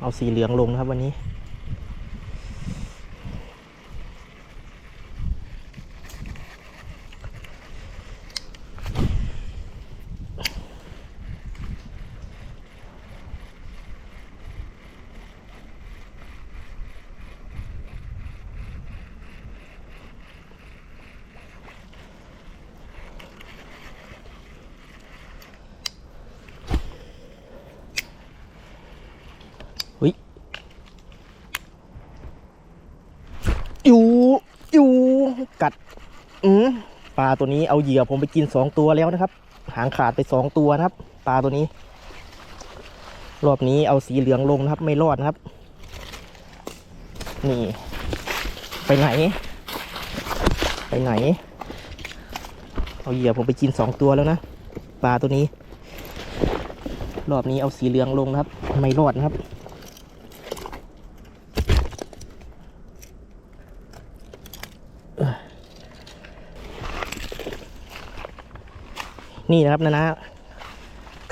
เอาสีเหลืองลงนะครับวันนี้ อยู่อยู่ กัด อืมปลาตัวนี้เอาเหยื่อผมไปกินสองตัวแล้วนะครับ หางขาดไปสองตัวนะครับ ปลาตัวนี้ รอบนี้เอาสีเหลืองลงนะครับ ไม่รอดนะครับ นี่ ไปไหน ไปไหน เอาเหยื่อผมไปกินสองตัวแล้วนะปลาตัวนี้ รอบนี้เอาสีเหลืองลงนะครับ ไม่รอดนะครับ นี่นะครับนะนะ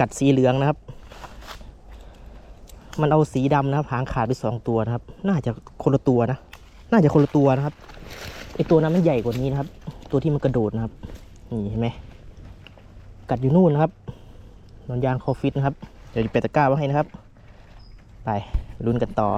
กัดสีเหลืองนะครับ มันเอาสีดำนะครับหางขาดไปสองตัวนะครับ น่าจะคนละตัวนะ น่าจะคนละตัวนะครับไอตัวนั้นมันใหญ่กว่านี้นะครับ ตัวที่มันกระโดดนะครับ นี่เห็นไหมกัดอยู่นู่นนะครับนอนยางคอฟิตนะครับ เดี๋ยวจะเปดตะกร้าไว้ให้นะครับ ไปลุ้นกันต่อ